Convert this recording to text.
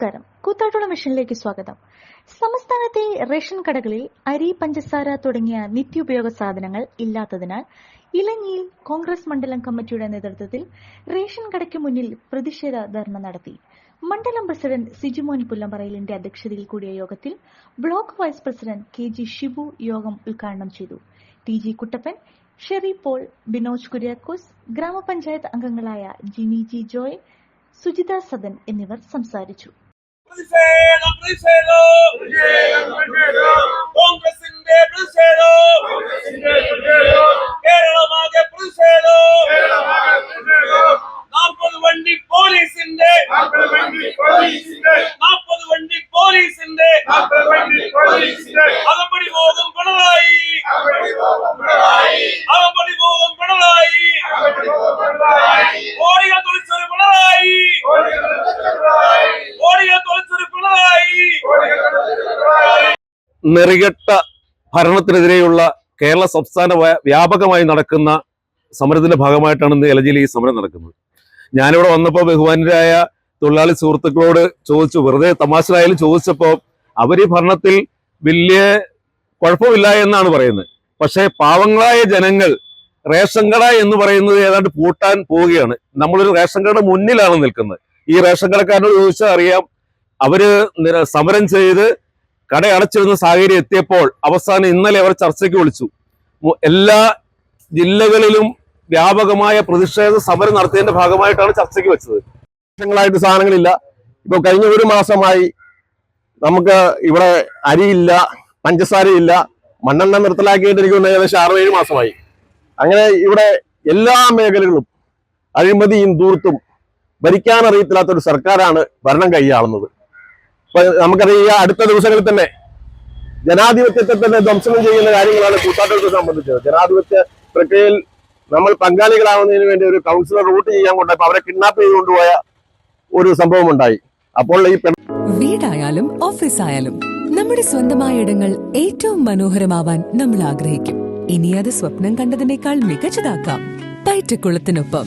നമസ്കാരം. കൂത്താട്ടുള്ള മിഷനിലേക്ക് സ്വാഗതം. സംസ്ഥാനത്തെ റേഷൻ കടകളിൽ അരി പഞ്ചസാര തുടങ്ങിയ നിത്യോപയോഗ സാധനങ്ങൾ ഇല്ലാത്തതിനാൽ ഇലഞ്ഞിയിൽ കോൺഗ്രസ് മണ്ഡലം കമ്മിറ്റിയുടെ നേതൃത്വത്തിൽ റേഷൻ കടയ്ക്ക് മുന്നിൽ പ്രതിഷേധ ധർണ നടത്തി. മണ്ഡലം പ്രസിഡന്റ് സിജുമോൻ പുല്ലമ്പറയിലിന്റെ അധ്യക്ഷതയിൽ കൂടിയ യോഗത്തിൽ block vice president K G Shibu യോഗം ഉദ്ഘാടനം ചെയ്തു. ടി ജി കുട്ടപ്പൻ ഷെറി പോൾ ബിനോജ് കുര്യാക്കോസ് ഗ്രാമപഞ്ചായത്ത് അംഗങ്ങളായ ജിനി ജി ജോയ് സുജിത സദൻ എന്നിവർ സംസാരിച്ചു. പ്രതിഷേധം പ്രതിഷേധം കോൺഗ്രസിന്റെ പ്രതിഷേധം കേരളമാകെ പ്രതിഷേധം നാൽപ്പത് വണ്ടി പോലീസിന്റെ. നാൽപ്പത് വണ്ടി പോലീസിന്റെ. അകമ്പടി നെറികെട്ട ഭരണത്തിനെതിരെയുള്ള കേരള സംസ്ഥാന വ്യാപകമായി നടക്കുന്ന സമരത്തിന്റെ ഭാഗമായിട്ടാണ് ഇന്ന് എലജിയിൽ ഈ സമരം നടക്കുന്നത്. ഞാനിവിടെ വന്നപ്പോൾ ബഹുമാനരായ തൊഴിലാളി സുഹൃത്തുക്കളോട് ചോദിച്ചു വെറുതെ തമാശരായാലും ചോദിച്ചപ്പോൾ അവർ ഈ ഭരണത്തിൽ വലിയ കുഴപ്പമില്ല എന്നാണ് പറയുന്നത്. പക്ഷേ പാവങ്ങളായ ജനങ്ങൾ റേഷൻ കട എന്ന് പറയുന്നത് ഏതാണ്ട് പൂട്ടാൻ പോവുകയാണ്. നമ്മളൊരു റേഷൻ കട മുന്നിലാണ് നിൽക്കുന്നത്. ഈ റേഷൻ കടക്കാരനോട് ചോദിച്ചാൽ അറിയാം അവർ സമരം ചെയ്ത് കട അടച്ചിരുന്ന സാഹചര്യം എത്തിയപ്പോൾ അവസാനം ഇന്നലെ അവർ ചർച്ചയ്ക്ക് വിളിച്ചു. എല്ലാ ജില്ലകളിലും വ്യാപകമായ പ്രതിഷേധ സമരം നടത്തിയതിന്റെ ഭാഗമായിട്ടാണ് ചർച്ചയ്ക്ക് വെച്ചത്. വർഷങ്ങളായിട്ട് സാധനങ്ങളില്ല. ഇപ്പൊ കഴിഞ്ഞ ഒരു മാസമായി നമുക്ക് ഇവിടെ അരിയില്ല പഞ്ചസാരയില്ല മണ്ണെണ്ണ നിർത്തലാക്കിയിട്ട് എനിക്ക് ഏകദേശം ആറ് ഏഴ് മാസമായി. അങ്ങനെ ഇവിടെ എല്ലാ മേഖലകളും അഴിമതിയും ദൂർത്തും ഭരിക്കാൻ അറിയത്തില്ലാത്ത ഒരു സർക്കാരാണ് ഭരണം കൈയാളുന്നത്. നമുക്കറിയാം ഈ അടുത്ത ദിവസങ്ങളിൽ തന്നെ ജനാധിപത്യത്തെ തന്നെ ധ്വംസനം ചെയ്യുന്ന കാര്യങ്ങളാണ് കൂത്താട്ടത്തെ സംബന്ധിച്ചത്. ജനാധിപത്യ പ്രക്രിയയിൽ നമ്മൾ പങ്കാളികളാവുന്നതിന് വേണ്ടി ഒരു കൗൺസിലർ റൂട്ട് ചെയ്യാൻ കൊണ്ടപ്പോ അവരെ കിഡ്നാപ്പ് ചെയ്ത് കൊണ്ടുപോയ ഒരു സംഭവം ഉണ്ടായി. അപ്പോൾ ഈ വീടായാലും ഓഫീസായാലും നമ്മുടെ സ്വന്തമായ ഇടങ്ങൾ ഏറ്റവും മനോഹരമാവാൻ നമ്മൾ ആഗ്രഹിക്കും. ഇനി അത് സ്വപ്നം കണ്ടതിനേക്കാൾ മികച്ചതാക്കാം. പൈറ്റക്കുളത്തിനൊപ്പം